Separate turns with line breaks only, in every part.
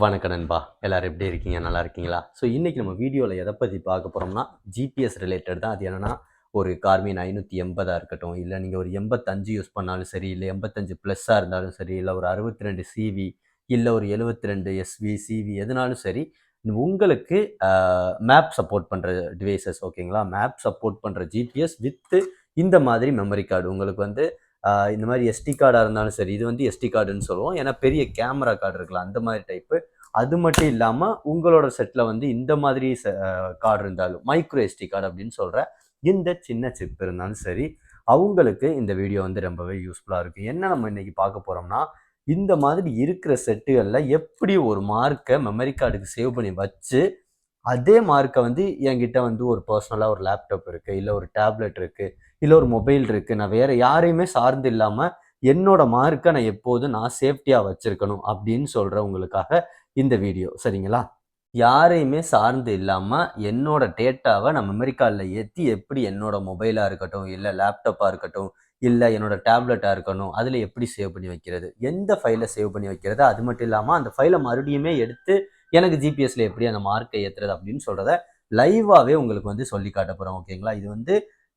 வணக்கம் நண்பா எல்லோரும் எப்படி இருக்கீங்க நல்லா இருக்கீங்களா ஸோ இன்னைக்கு நம்ம வீடியோவில் எதை பற்றி பார்க்க போகிறோம்னா ஜிபிஎஸ் ரிலேட்டட் தான் அது என்னென்னா ஒரு கார்மீன் ஐநூற்றி எண்பதாக இருக்கட்டும் இல்லை நீங்கள் ஒரு எண்பத்தஞ்சு யூஸ் பண்ணாலும் சரி இல்லை எண்பத்தஞ்சு ப்ளஸ்ஸாக இருந்தாலும் சரி இல்லை ஒரு அறுபத்தி ரெண்டு சிவி இல்லை ஒரு எழுபத்தி ரெண்டு எஸ்வி சிவி எதுனாலும் சரி உங்களுக்கு மேப் சப்போர்ட் பண்ணுற டிவைசஸ் ஓகேங்களா மேப் சப்போர்ட் பண்ணுற ஜிபிஎஸ் வித்து இந்த மாதிரி மெமரி கார்டு உங்களுக்கு வந்து இந்த மாதிரி எஸ்டி கார்டாக இருந்தாலும் சரி இது வந்து எஸ்டி கார்டுன்னு சொல்லுவோம் ஏன்னா பெரிய கேமரா கார்டு இருக்கலாம் அந்த மாதிரி டைப்பு அது மட்டும் இல்லாமல் உங்களோட செட்டில் வந்து இந்த மாதிரி கார்டு இருந்தாலும் மைக்ரோ எஸ்டி கார்டு அப்படின்னு சொல்கிற இந்த சின்ன சிப் இருந்தாலும் சரி அவங்களுக்கு இந்த வீடியோ வந்து ரொம்பவே யூஸ்ஃபுல்லாக இருக்கும் என்ன நம்ம இன்றைக்கி பார்க்க போகிறோம்னா இந்த மாதிரி இருக்கிற செட்டுகளில் எப்படி ஒரு மார்க்கை மெமரி கார்டுக்கு சேவ் பண்ணி வச்சு அதே மார்க்கை வந்து என்கிட்ட வந்து ஒரு பர்சனலாக ஒரு லேப்டாப் இருக்குது இல்லை ஒரு டேப்லெட் இருக்குது இல்லை ஒரு மொபைல் இருக்குது நான் வேறு யாரையுமே சார்ந்து இல்லாமல் என்னோட மார்க்கை நான் எப்போதும் நான் சேஃப்டியாக வச்சுருக்கணும் அப்படின்னு உங்களுக்காக இந்த வீடியோ சரிங்களா யாரையுமே சார்ந்து இல்லாமல் என்னோட டேட்டாவை நான் மெமரி கார்டில் ஏற்றி எப்படி என்னோட மொபைலாக இருக்கட்டும் இல்லை லேப்டாப்பாக இருக்கட்டும் இல்லை என்னோட டேப்லெட்டாக இருக்கணும் அதில் எப்படி சேவ் பண்ணி வைக்கிறது எந்த ஃபைலை சேவ் பண்ணி வைக்கிறது அது மட்டும் இல்லாமல் அந்த ஃபைலை மறுபடியுமே எடுத்து எனக்கு ஜிபிஎஸ்ல எப்படி அந்த மார்க்கை ஏற்றுறது அப்படின்னு சொல்கிறத லைவாகவே உங்களுக்கு வந்து சொல்லி காட்ட போகிறோம் ஓகேங்களா இது வந்து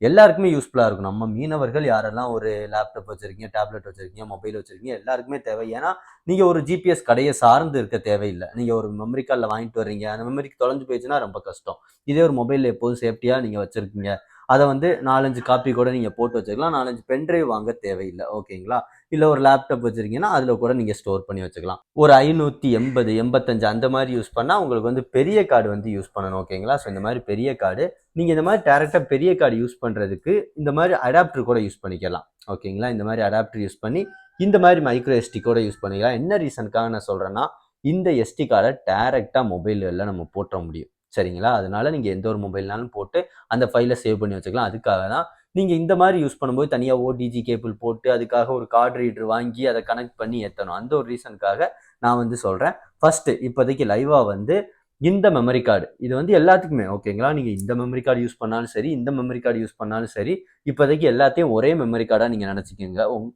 எல்லாருக்குமே யூஸ்ஃபுல்லாக இருக்கும் நம்ம மீனவர்கள் யாரெல்லாம் ஒரு லேப்டாப் வச்சுருக்கீங்க டேப்லெட் வச்சுருக்கீங்க மொபைல் வச்சுருக்கீங்க எல்லாருக்குமே தேவை ஏன்னா நீங்கள் ஒரு ஜிபிஎஸ் கடையை சார்ந்து இருக்க தேவையில்லை நீங்கள் ஒரு மெமரி கார்டில் வாங்கிட்டு வர்றீங்க அந்த மெமரிக்கு தொலைஞ்சு போயிடுச்சுன்னா ரொம்ப கஷ்டம் இதே ஒரு மொபைலில் எப்போதும் சேஃப்டியாக நீங்கள் வச்சுருக்கீங்க அதை வந்து நாலஞ்சு காப்பி கூட நீங்கள் போட்டு வச்சுக்கலாம் நாலஞ்சு பென்ட்ரைவ் வாங்க தேவையில்லை ஓகேங்களா இல்லை ஒரு லேப்டாப் வச்சுருக்கீங்கன்னா அதில் கூட நீங்கள் ஸ்டோர் பண்ணி வச்சுக்கலாம் ஒரு ஐநூற்றி எண்பது எண்பத்தஞ்சு அந்த மாதிரி யூஸ் பண்ணால் உங்களுக்கு வந்து பெரிய கார்டு வந்து யூஸ் பண்ணணும் ஓகேங்களா ஸோ இந்த மாதிரி பெரிய கார்டு நீங்கள் இந்த மாதிரி டேரெக்டாக பெரிய கார்டு யூஸ் பண்ணுறதுக்கு இந்த மாதிரி அடாப்டர் கூட யூஸ் பண்ணிக்கலாம் ஓகேங்களா இந்த மாதிரி அடாப்டர் யூஸ் பண்ணி இந்த மாதிரி மைக்ரோ எஸ்டி கூட யூஸ் பண்ணிக்கலாம் என்ன ரீசனுக்காக நான் சொல்கிறேன்னா இந்த எஸ்டி கார்டை டேரெக்டாக மொபைலில் நம்ம போட்ட முடியும் சரிங்களா அதனால நீங்கள் எந்த ஒரு மொபைல்னாலும் போட்டு அந்த ஃபைலை சேவ் பண்ணி வச்சுக்கலாம் அதுக்காக தான் நீங்கள் இந்த மாதிரி யூஸ் பண்ணும்போது தனியாக ஓடிஜி கேபிள் போட்டு அதுக்காக ஒரு கார்டு ரீடர் வாங்கி அதை கனெக்ட் பண்ணி ஏற்றணும் அந்த ஒரு ரீசனுக்காக நான் வந்து சொல்கிறேன் ஃபஸ்ட்டு இப்போதைக்கு லைவாக வந்து இந்த மெமரி கார்டு இது வந்து எல்லாத்துக்குமே ஓகேங்களா நீங்கள் இந்த மெமரி கார்டு யூஸ் பண்ணாலும் சரி இந்த மெமரி கார்டு யூஸ் பண்ணாலும் சரி இப்போதைக்கு எல்லாத்தையும் ஒரே மெமரி கார்டாக நீங்கள் நினச்சிக்கோங்க உங்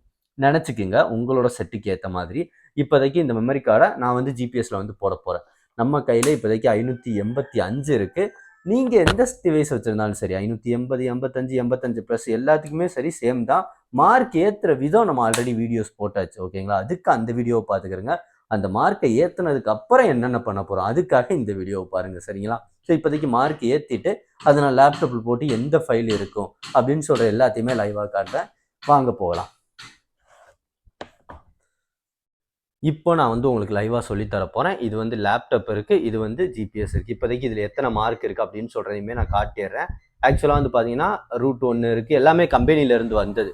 நினச்சிக்கோங்க உங்களோட செட்டுக்கு ஏற்ற மாதிரி இப்போதைக்கு இந்த மெமரி கார்டை நான் வந்து ஜிபிஎஸில் வந்து போட போகிறேன் நம்ம கையில் இப்போதைக்கு ஐநூற்றி எண்பத்தி அஞ்சு இருக்குது நீங்கள் எந்த டிவைஸ் வச்சிருந்தாலும் சரி ஐநூத்தி எண்பது எண்பத்தஞ்சு எண்பத்தஞ்சு ப்ளஸ் எல்லாத்துக்குமே சரி சேம் தான் மார்க் ஏத்துற விதம் நம்ம ஆல்ரெடி வீடியோஸ் போட்டாச்சு ஓகேங்களா அதுக்கு அந்த வீடியோவை பாத்துக்கிறங்க அந்த மார்க்கை ஏற்றுனதுக்கு அப்புறம் என்னென்ன பண்ண போகிறோம் அதுக்காக இந்த வீடியோவை பாருங்கள் சரிங்களா ஸோ இப்போதைக்கு மார்க் ஏற்றிட்டு அதை நான் லேப்டாப்பில் போட்டு எந்த ஃபைல் இருக்கும் அப்படின்னு சொல்கிற எல்லாத்தையுமே லைவாக காட்டுறேன் வாங்க போகலாம் இப்போ நான் வந்து உங்களுக்கு லைவாக சொல்லித்தரப்போகிறேன் இது வந்து லேப்டாப் இருக்குது இது வந்து ஜிபிஎஸ் இருக்குது இப்போதைக்கு இதில் எத்தனை மார்க் இருக்குது அப்படின்னு சொல்கிறதையுமே நான் காட்டிடுறேன் ஆக்சுவலாக வந்து பார்த்தீங்கன்னா ரூட் ஒன்று இருக்குது எல்லாமே கம்பெனியிலேருந்து வந்தது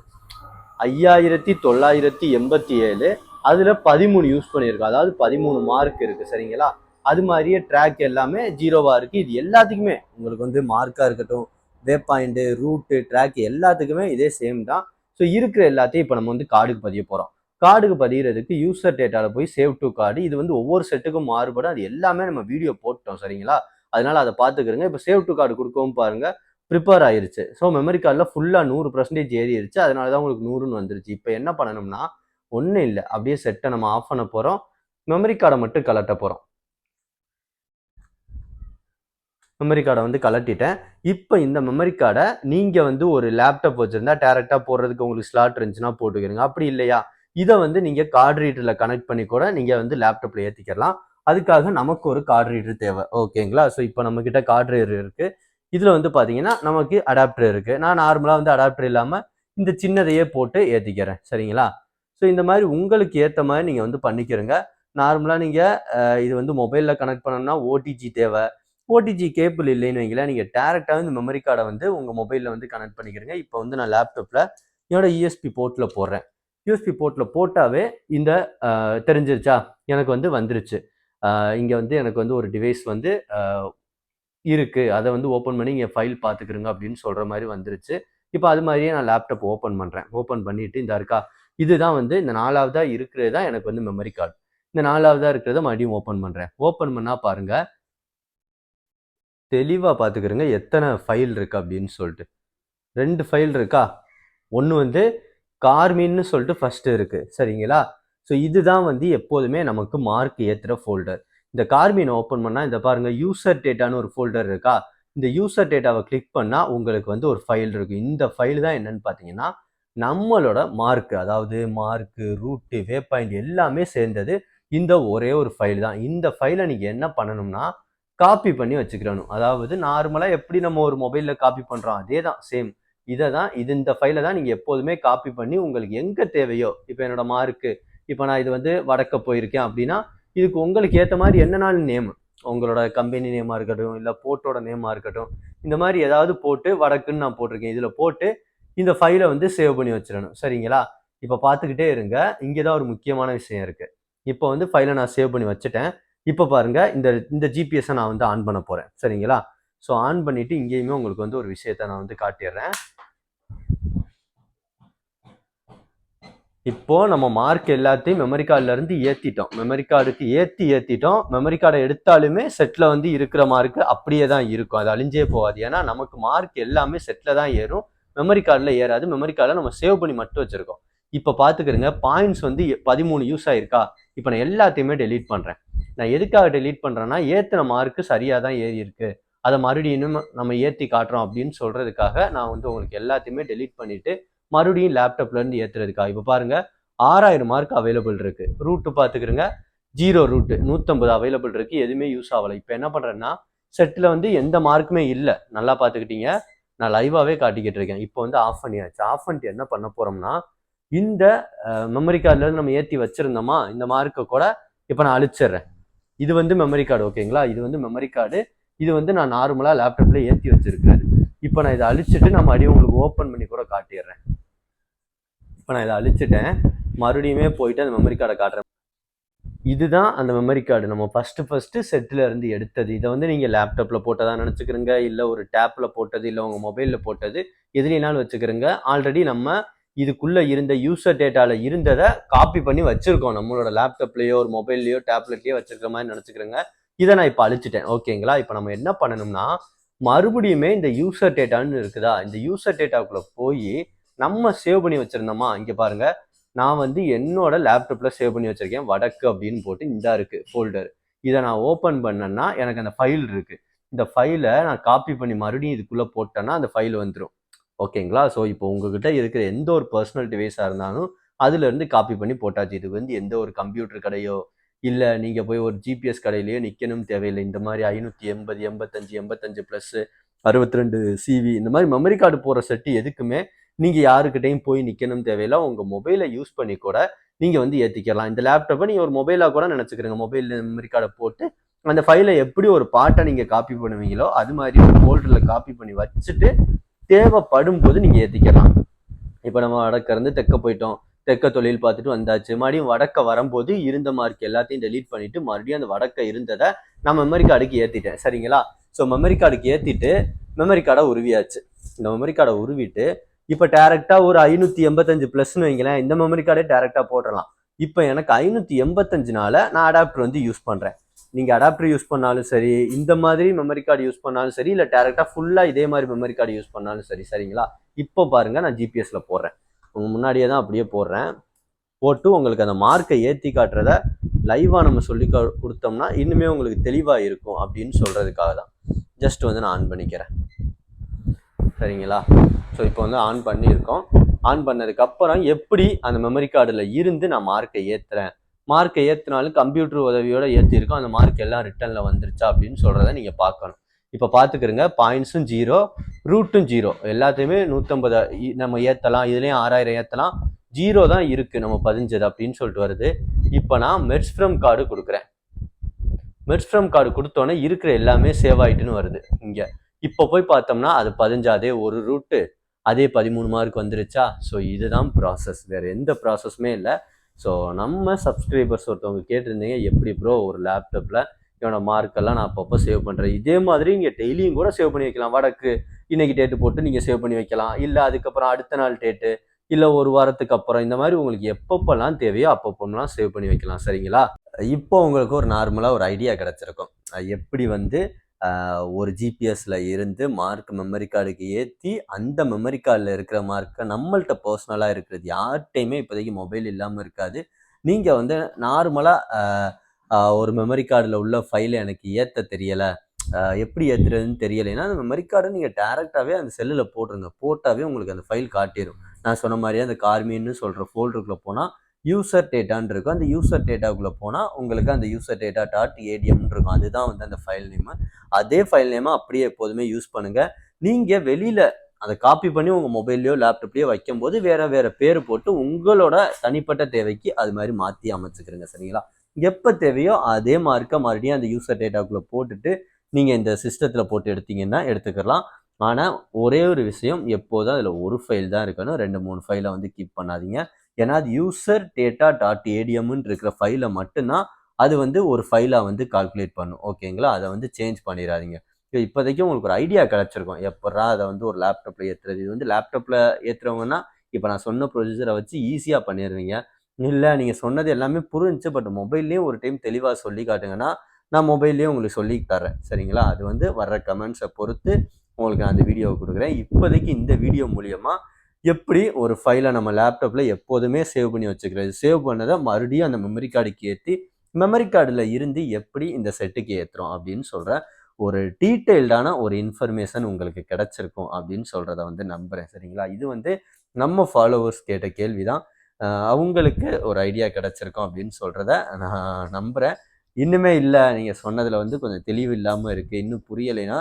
ஐயாயிரத்தி தொள்ளாயிரத்தி எண்பத்தி ஏழு அதில் பதிமூணு யூஸ் பண்ணியிருக்கு அதாவது பதிமூணு மார்க் இருக்குது சரிங்களா அது மாதிரியே ட்ராக் எல்லாமே ஜீரோவாக இருக்குது இது எல்லாத்துக்குமே உங்களுக்கு வந்து மார்க்காக இருக்கட்டும் வே பாயிண்ட்டு ரூட்டு ட்ராக் எல்லாத்துக்குமே இதே சேம் தான் ஸோ இருக்கிற எல்லாத்தையும் இப்போ நம்ம வந்து கார்டுக்கு பதிய போகிறோம் கார்டுக்கு பதிகிறதுக்கு யூசர் டேட்டாவில் போய் சேவ் டு கார்டு இது வந்து ஒவ்வொரு செட்டுக்கும் மாறுபடும் அது எல்லாமே நம்ம வீடியோ போட்டோம் சரிங்களா அதனால அதை பார்த்துக்கிறோங்க இப்போ சேவ் டு கார்டு கொடுக்கவும் பாருங்க ப்ரிப்பேர் ஆயிருச்சு ஸோ மெமரி கார்டில் ஃபுல்லாக நூறு பர்சன்டேஜ் ஏறிடுச்சு அதனால தான் உங்களுக்கு நூறுன்னு வந்துருச்சு இப்போ என்ன பண்ணணும்னா ஒன்றும் இல்லை அப்படியே செட்டை நம்ம ஆஃப் பண்ண போகிறோம் மெமரி கார்டை மட்டும் கலட்ட போகிறோம் மெமரி கார்டை வந்து கலட்டிட்டேன் இப்போ இந்த மெமரி கார்டை நீங்கள் வந்து ஒரு லேப்டாப் வச்சுருந்தா டேரெக்டாக போடுறதுக்கு உங்களுக்கு ஸ்லாட் இருந்துச்சுன்னா போட்டுக்கிறீங்க அப்படி இல்லையா இதை வந்து நீங்கள் கார்டு ரீடரில் கனெக்ட் பண்ணி கூட நீங்கள் வந்து லேப்டாப்பில் ஏற்றிக்கலாம் அதுக்காக நமக்கு ஒரு கார்டு ரீடர் தேவை ஓகேங்களா ஸோ இப்போ நம்மக்கிட்ட கார்டு ரீடர் இருக்குது இதில் வந்து பார்த்தீங்கன்னா நமக்கு அடாப்டர் இருக்குது நான் நார்மலாக வந்து அடாப்டர் இல்லாமல் இந்த சின்னதையே போட்டு ஏற்றிக்கிறேன் சரிங்களா ஸோ இந்த மாதிரி உங்களுக்கு ஏற்ற மாதிரி நீங்கள் வந்து பண்ணிக்கிறங்க நார்மலாக நீங்கள் இது வந்து மொபைலில் கனெக்ட் பண்ணணும்னா ஓடிஜி தேவை ஓடிஜி கேபிள் இல்லைன்னு வைங்களேன் நீங்கள் டேரெக்டாக இந்த மெமரி கார்டை வந்து உங்கள் மொபைலில் வந்து கனெக்ட் பண்ணிக்கிறீங்க இப்போ வந்து நான் லேப்டாப்பில் என்னோடய இஎஸ்பி போர்ட்டில் போடுறேன் யூஎஸ்பி போர்ட்டில் போட்டாவே இந்த தெரிஞ்சிருச்சா எனக்கு வந்து வந்துருச்சு இங்கே வந்து எனக்கு வந்து ஒரு டிவைஸ் வந்து இருக்குது அதை வந்து ஓப்பன் பண்ணி இங்கே ஃபைல் பார்த்துக்கிறங்க அப்படின்னு சொல்கிற மாதிரி வந்துருச்சு இப்போ அது மாதிரியே நான் லேப்டாப் ஓப்பன் பண்ணுறேன் ஓப்பன் பண்ணிவிட்டு இந்த இருக்கா இதுதான் வந்து இந்த நாலாவதாக இருக்கிறது தான் எனக்கு வந்து மெமரி கார்டு இந்த நாலாவதாக இருக்கிறத மறுபடியும் ஓப்பன் பண்ணுறேன் ஓப்பன் பண்ணால் பாருங்கள் தெளிவாக பார்த்துக்கிறேங்க எத்தனை ஃபைல் இருக்குது அப்படின்னு சொல்லிட்டு ரெண்டு ஃபைல் இருக்கா ஒன்று வந்து கார்மின்னு சொல்லிட்டு ஃபஸ்ட்டு இருக்குது சரிங்களா ஸோ இதுதான் வந்து எப்போதுமே நமக்கு மார்க் ஏற்றுற ஃபோல்டர் இந்த கார்மீன் ஓப்பன் பண்ணால் இந்த பாருங்கள் யூசர் டேட்டான்னு ஒரு ஃபோல்டர் இருக்கா இந்த யூசர் டேட்டாவை கிளிக் பண்ணால் உங்களுக்கு வந்து ஒரு ஃபைல் இருக்குது இந்த ஃபைல் தான் என்னன்னு பார்த்தீங்கன்னா நம்மளோட மார்க்கு அதாவது மார்க்கு ரூட்டு வே பாயிண்ட் எல்லாமே சேர்ந்தது இந்த ஒரே ஒரு ஃபைல் தான் இந்த ஃபைலை நீங்கள் என்ன பண்ணணும்னா காப்பி பண்ணி வச்சுக்கிறணும் அதாவது நார்மலாக எப்படி நம்ம ஒரு மொபைலில் காப்பி பண்ணுறோம் அதே தான் சேம் இதை தான் இது இந்த ஃபைலை தான் நீங்கள் எப்போதுமே காப்பி பண்ணி உங்களுக்கு எங்கே தேவையோ இப்போ என்னோட மார்க்கு இப்போ நான் இது வந்து வடக்க போயிருக்கேன் அப்படின்னா இதுக்கு உங்களுக்கு ஏற்ற மாதிரி என்னென்னாலும் நேம் உங்களோட கம்பெனி நேமாக இருக்கட்டும் இல்லை போட்டோட நேமாக இருக்கட்டும் இந்த மாதிரி ஏதாவது போட்டு வடக்குன்னு நான் போட்டிருக்கேன் இதில் போட்டு இந்த ஃபைலை வந்து சேவ் பண்ணி வச்சிடணும் சரிங்களா இப்போ பார்த்துக்கிட்டே இருங்க இங்கே தான் ஒரு முக்கியமான விஷயம் இருக்குது இப்போ வந்து ஃபைலை நான் சேவ் பண்ணி வச்சுட்டேன் இப்போ பாருங்கள் இந்த இந்த ஜிபிஎஸ்ஸை நான் வந்து ஆன் பண்ண போகிறேன் சரிங்களா ஸோ ஆன் பண்ணிவிட்டு இங்கேயுமே உங்களுக்கு வந்து ஒரு விஷயத்த நான் வந்து காட்டிடுறேன் இப்போது நம்ம மார்க் எல்லாத்தையும் மெமரி கார்டுலேருந்து ஏற்றிட்டோம் மெமரி கார்டுக்கு ஏற்றி ஏற்றிட்டோம் மெமரி கார்டை எடுத்தாலுமே செட்டில் வந்து இருக்கிற மார்க் அப்படியே தான் இருக்கும் அது அழிஞ்சே போகாது ஏன்னா நமக்கு மார்க் எல்லாமே செட்டில் தான் ஏறும் மெமரி கார்டில் ஏறாது மெமரி கார்டில் நம்ம சேவ் பண்ணி மட்டும் வச்சுருக்கோம் இப்போ பார்த்துக்கிறங்க பாயிண்ட்ஸ் வந்து பதிமூணு யூஸ் ஆகிருக்கா இப்போ நான் எல்லாத்தையுமே டெலீட் பண்ணுறேன் நான் எதுக்காக டெலீட் பண்ணுறேன்னா ஏற்றின மார்க்கு சரியாக தான் ஏறி இருக்குது அதை மறுபடியும் நம்ம ஏற்றி காட்டுறோம் அப்படின்னு சொல்கிறதுக்காக நான் வந்து உங்களுக்கு எல்லாத்தையுமே டெலீட் பண்ணிவிட்டு மறுபடியும் லேப்டாப்லேருந்து ஏற்றுறதுக்காக இப்போ பாருங்கள் ஆறாயிரம் மார்க் அவைலபிள் இருக்குது ரூட்டு பார்த்துக்கிறங்க ஜீரோ ரூட்டு நூற்றம்பது அவைலபிள் இருக்குது எதுவுமே யூஸ் ஆகலை இப்போ என்ன பண்ணுறேன்னா செட்டில் வந்து எந்த மார்க்குமே இல்லை நல்லா பார்த்துக்கிட்டீங்க நான் லைவாகவே காட்டிக்கிட்டு இருக்கேன் இப்போ வந்து ஆஃப் பண்ணியாச்சு ஆஃப் பண்ணிட்டு என்ன பண்ண போகிறோம்னா இந்த மெமரி கார்டுலேருந்து நம்ம ஏற்றி வச்சுருந்தோமா இந்த மார்க்கை கூட இப்போ நான் அழிச்சிடுறேன் இது வந்து மெமரி கார்டு ஓகேங்களா இது வந்து மெமரி கார்டு இது வந்து நான் நார்மலாக லேப்டாப்பில் ஏற்றி வச்சுருக்காரு இப்போ நான் இதை அழிச்சிட்டு நான் மறுபடியும் உங்களுக்கு ஓப்பன் பண்ணி கூட காட்டிடுறேன் இப்போ நான் இதை அழிச்சிட்டேன் மறுபடியுமே போயிட்டு அந்த மெமரி கார்டை காட்டுறேன் இதுதான் அந்த மெமரி கார்டு நம்ம ஃபஸ்ட்டு ஃபஸ்ட்டு செட்டில் இருந்து எடுத்தது இதை வந்து நீங்கள் லேப்டாப்பில் போட்டதாக நினச்சிக்கிறங்க இல்லை ஒரு டேப்பில் போட்டது இல்லை உங்கள் மொபைலில் போட்டது எதுலினாலும் வச்சுக்கிறங்க ஆல்ரெடி நம்ம இதுக்குள்ளே இருந்த யூசர் டேட்டாவில் இருந்ததை காப்பி பண்ணி வச்சுருக்கோம் நம்மளோட லேப்டாப்லேயோ ஒரு மொபைல்லையோ டேப்லெட்லேயோ வச்சுருக்க மாதிரி நினச்சிக்கிறேங்க இதை நான் இப்போ அழிச்சிட்டேன் ஓகேங்களா இப்போ நம்ம என்ன பண்ணணும்னா மறுபடியுமே இந்த யூசர் டேட்டான்னு இருக்குதா இந்த யூசர் டேட்டாக்குள்ளே போய் நம்ம சேவ் பண்ணி வச்சுருந்தோமா இங்கே பாருங்கள் நான் வந்து என்னோட லேப்டாப்பில் சேவ் பண்ணி வச்சுருக்கேன் வடக்கு அப்படின்னு போட்டு இந்தா இருக்குது ஃபோல்டர் இதை நான் ஓப்பன் பண்ணேன்னா எனக்கு அந்த ஃபைல் இருக்குது இந்த ஃபைலை நான் காப்பி பண்ணி மறுபடியும் இதுக்குள்ளே போட்டேன்னா அந்த ஃபைல் வந்துடும் ஓகேங்களா ஸோ இப்போ உங்ககிட்ட இருக்கிற எந்த ஒரு பர்சனல் டிவைஸாக இருந்தாலும் அதுலேருந்து காப்பி பண்ணி போட்டாச்சு இது வந்து எந்த ஒரு கம்ப்யூட்டர் கடையோ இல்லை நீங்கள் போய் ஒரு ஜிபிஎஸ் கடையிலேயே நிற்கணும் தேவையில்லை இந்த மாதிரி ஐநூற்றி எண்பது எண்பத்தஞ்சு எண்பத்தஞ்சு ப்ளஸ்ஸு அறுபத்தி ரெண்டு சிவி இந்த மாதிரி மெமரி கார்டு போகிற செட்டு எதுக்குமே நீங்கள் யாருக்கிட்டையும் போய் நிற்கணும் தேவையில்லை உங்கள் மொபைலை யூஸ் பண்ணி கூட நீங்கள் வந்து ஏற்றிக்கலாம் இந்த லேப்டாப்பை நீங்கள் ஒரு மொபைலாக கூட நினச்சிக்கிறீங்க மொபைல் மெமரி கார்டை போட்டு அந்த ஃபைலை எப்படி ஒரு பாட்டை நீங்கள் காப்பி பண்ணுவீங்களோ அது மாதிரி ஒரு ஃபோல்டரில் காப்பி பண்ணி வச்சுட்டு தேவைப்படும் போது நீங்கள் ஏற்றிக்கலாம் இப்போ நம்ம அடக்கிறந்து தெக்க போயிட்டோம் தெற்க தொழில் பார்த்துட்டு வந்தாச்சு மறுபடியும் வடக்க வரும்போது இருந்த மார்க் எல்லாத்தையும் டெலீட் பண்ணிட்டு மறுபடியும் அந்த வடக்க இருந்ததை நான் மெமரி கார்டுக்கு ஏற்றிட்டேன் சரிங்களா ஸோ மெமரி கார்டுக்கு ஏற்றிட்டு மெமரி கார்டை உருவியாச்சு இந்த மெமரி கார்டை உருவிட்டு இப்போ டேரெக்டாக ஒரு ஐநூற்றி எண்பத்தஞ்சு ப்ளஸ்னு வைங்களேன் இந்த மெமரி கார்டே டேரெக்டாக போடலாம் இப்போ எனக்கு ஐநூற்றி எண்பத்தஞ்சுனால நான் அடாப்டர் வந்து யூஸ் பண்ணுறேன் நீங்கள் அடாப்டர் யூஸ் பண்ணாலும் சரி இந்த மாதிரி மெமரி கார்டு யூஸ் பண்ணாலும் சரி இல்லை டேரெக்டாக ஃபுல்லாக இதே மாதிரி மெமரி கார்டு யூஸ் பண்ணாலும் சரி சரிங்களா இப்போ பாருங்கள் நான் ஜிபிஎஸில் போடுறேன் முன்னாடியே தான் அப்படியே போடுறேன் போட்டு உங்களுக்கு அந்த மார்க்கை ஏற்றி காட்டுறத லைவாக நம்ம சொல்லி கொடுத்தோம்னா இன்னுமே உங்களுக்கு தெளிவாக இருக்கும் அப்படின்னு சொல்கிறதுக்காக தான் ஜஸ்ட் வந்து நான் ஆன் பண்ணிக்கிறேன் சரிங்களா ஸோ இப்போ வந்து ஆன் பண்ணியிருக்கோம் ஆன் பண்ணதுக்கப்புறம் எப்படி அந்த மெமரி கார்டில் இருந்து நான் மார்க்கை ஏற்றுறேன் மார்க்கை ஏற்றினாலும் கம்ப்யூட்டர் உதவியோடு ஏற்றிருக்கோம் அந்த மார்க் எல்லாம் ரிட்டனில் வந்துருச்சா அப்படின்னு சொல்கிறத நீங்கள் பார்க்கணும் இப்போ பார்த்துக்கிறங்க பாயிண்ட்ஸும் ஜீரோ ரூட்டும் ஜீரோ எல்லாத்தையுமே நூற்றம்பது நம்ம ஏற்றலாம் இதுலேயும் ஆறாயிரம் ஏற்றலாம் ஜீரோ தான் இருக்குது நம்ம பதிஞ்சது அப்படின்னு சொல்லிட்டு வருது இப்போ நான் மெட்ஸ் ஃப்ரம் கார்டு கொடுக்குறேன் மெட்ஸ் ஃப்ரம் கார்டு கொடுத்தோன்னே இருக்கிற எல்லாமே சேவ் ஆகிட்டுன்னு வருது இங்கே இப்போ போய் பார்த்தோம்னா அது பதிஞ்சாதே ஒரு ரூட்டு அதே பதிமூணு மார்க் வந்துருச்சா ஸோ இதுதான் ப்ராசஸ் வேறு எந்த ப்ராசஸுமே இல்லை ஸோ நம்ம சப்ஸ்கிரைபர்ஸ் ஒருத்தவங்க கேட்டிருந்தீங்க எப்படி ப்ரோ ஒரு லேப்டாப்பில் இவனோட மார்க்கெல்லாம் நான் அப்பப்போ சேவ் பண்ணுறேன் இதே மாதிரி இங்கே டெய்லியும் கூட சேவ் பண்ணி வைக்கலாம் வடக்கு இன்றைக்கி டேட்டு போட்டு நீங்கள் சேவ் பண்ணி வைக்கலாம் இல்லை அதுக்கப்புறம் அடுத்த நாள் டேட்டு இல்லை ஒரு வாரத்துக்கு அப்புறம் இந்த மாதிரி உங்களுக்கு எப்பப்பெல்லாம் தேவையோ அப்பப்போலாம் சேவ் பண்ணி வைக்கலாம் சரிங்களா இப்போ உங்களுக்கு ஒரு நார்மலாக ஒரு ஐடியா கிடச்சிருக்கும் எப்படி வந்து ஒரு ஜிபிஎஸ்ல இருந்து மார்க் மெமரி கார்டுக்கு ஏற்றி அந்த மெமரி கார்டில் இருக்கிற மார்க்கை நம்மள்ட்ட பர்சனலாக இருக்கிறது யார்கிட்டையுமே இப்போதைக்கு மொபைல் இல்லாமல் இருக்காது நீங்கள் வந்து நார்மலாக ஒரு மெமரி கார்டில் உள்ள ஃபைலை எனக்கு ஏற்ற தெரியலை எப்படி ஏற்றுறதுன்னு ஏன்னா அந்த மெமரி கார்டு நீங்கள் டேரெக்டாகவே அந்த செல்லில் போட்டுருங்க போட்டாவே உங்களுக்கு அந்த ஃபைல் காட்டிடும் நான் சொன்ன மாதிரியே அந்த கார்மீன்னு சொல்கிற ஃபோல்டருக்குள்ளே போனால் யூசர் டேட்டான்னு இருக்கும் அந்த யூசர் டேட்டாவுக்குள்ளே போனால் உங்களுக்கு அந்த யூசர் டேட்டா டாட் ஏடிஎம்னு இருக்கும் அதுதான் வந்து அந்த ஃபைல் நேமு அதே ஃபைல் நேமை அப்படியே எப்போதுமே யூஸ் பண்ணுங்கள் நீங்கள் வெளியில் அதை காப்பி பண்ணி உங்கள் மொபைல்லையோ லேப்டாப்லையோ வைக்கும்போது வேறு வேறு பேர் போட்டு உங்களோட தனிப்பட்ட தேவைக்கு அது மாதிரி மாற்றி அமைச்சுக்கிறேங்க சரிங்களா எப்போ தேவையோ அதே மார்க்கை மறுபடியும் அந்த யூசர் டேட்டாக்குள்ளே போட்டுட்டு நீங்கள் இந்த சிஸ்டத்தில் போட்டு எடுத்தீங்கன்னா எடுத்துக்கலாம் ஆனால் ஒரே ஒரு விஷயம் எப்போதும் அதில் ஒரு ஃபைல் தான் இருக்கணும் ரெண்டு மூணு ஃபைலை வந்து கீப் பண்ணாதீங்க ஏன்னா அது யூசர் டேட்டா டாட் ஏடிஎம்னு இருக்கிற ஃபைலை மட்டும்தான் அது வந்து ஒரு ஃபைலாக வந்து கால்குலேட் பண்ணும் ஓகேங்களா அதை வந்து சேஞ்ச் பண்ணிடாதீங்க இப்போதைக்கு உங்களுக்கு ஒரு ஐடியா கிடச்சிருக்கும் எப்படா அதை வந்து ஒரு லேப்டாப்பில் ஏற்றுறது இது வந்து லேப்டாப்பில் ஏற்றுறவங்கன்னா இப்போ நான் சொன்ன ப்ரொசீஜரை வச்சு ஈஸியாக பண்ணிடுவீங்க இல்லை நீங்கள் சொன்னது எல்லாமே புரிஞ்சு பட் மொபைல்லேயும் ஒரு டைம் தெளிவாக சொல்லி காட்டுங்கன்னா நான் மொபைல்லேயே உங்களுக்கு சொல்லி தரேன் சரிங்களா அது வந்து வர்ற கமெண்ட்ஸை பொறுத்து உங்களுக்கு நான் அந்த வீடியோவை கொடுக்குறேன் இப்போதைக்கு இந்த வீடியோ மூலியமாக எப்படி ஒரு ஃபைலை நம்ம லேப்டாப்பில் எப்போதுமே சேவ் பண்ணி வச்சுக்கிறது சேவ் பண்ணதை மறுபடியும் அந்த மெமரி கார்டுக்கு ஏற்றி மெமரி கார்டில் இருந்து எப்படி இந்த செட்டுக்கு ஏற்றுறோம் அப்படின்னு சொல்கிற ஒரு டீட்டெயில்டான ஒரு இன்ஃபர்மேஷன் உங்களுக்கு கிடச்சிருக்கும் அப்படின்னு சொல்கிறத வந்து நம்புகிறேன் சரிங்களா இது வந்து நம்ம ஃபாலோவர்ஸ் கேட்ட கேள்வி தான் அவங்களுக்கு ஒரு ஐடியா கிடச்சிருக்கும் அப்படின்னு சொல்கிறத நான் நம்புகிறேன் இன்னுமே இல்லை நீங்கள் சொன்னதில் வந்து கொஞ்சம் தெளிவு இல்லாமல் இருக்குது இன்னும் புரியலைன்னா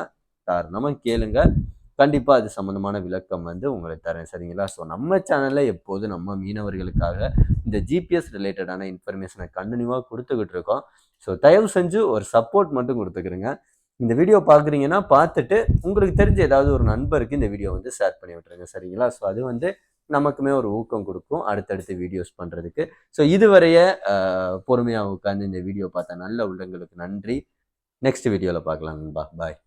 தாரணமாக கேளுங்க கண்டிப்பாக அது சம்மந்தமான விளக்கம் வந்து உங்களுக்கு தரேன் சரிங்களா ஸோ நம்ம சேனலில் எப்போதும் நம்ம மீனவர்களுக்காக இந்த ஜிபிஎஸ் ரிலேட்டடான இன்ஃபர்மேஷனை கண்டினியூவாக கொடுத்துக்கிட்டு இருக்கோம் ஸோ தயவு செஞ்சு ஒரு சப்போர்ட் மட்டும் கொடுத்துக்கிறேங்க இந்த வீடியோ பார்க்குறீங்கன்னா பார்த்துட்டு உங்களுக்கு தெரிஞ்ச ஏதாவது ஒரு நண்பருக்கு இந்த வீடியோ வந்து ஷேர் பண்ணி விட்டுருங்க சரிங்களா ஸோ அது வந்து நமக்குமே ஒரு ஊக்கம் கொடுக்கும் அடுத்தடுத்து வீடியோஸ் பண்ணுறதுக்கு ஸோ இதுவரைய பொறுமையாக உட்காந்து இந்த வீடியோ பார்த்தா நல்ல உள்ளங்களுக்கு நன்றி நெக்ஸ்ட் வீடியோவில் பார்க்கலாம் நண்பா பாய்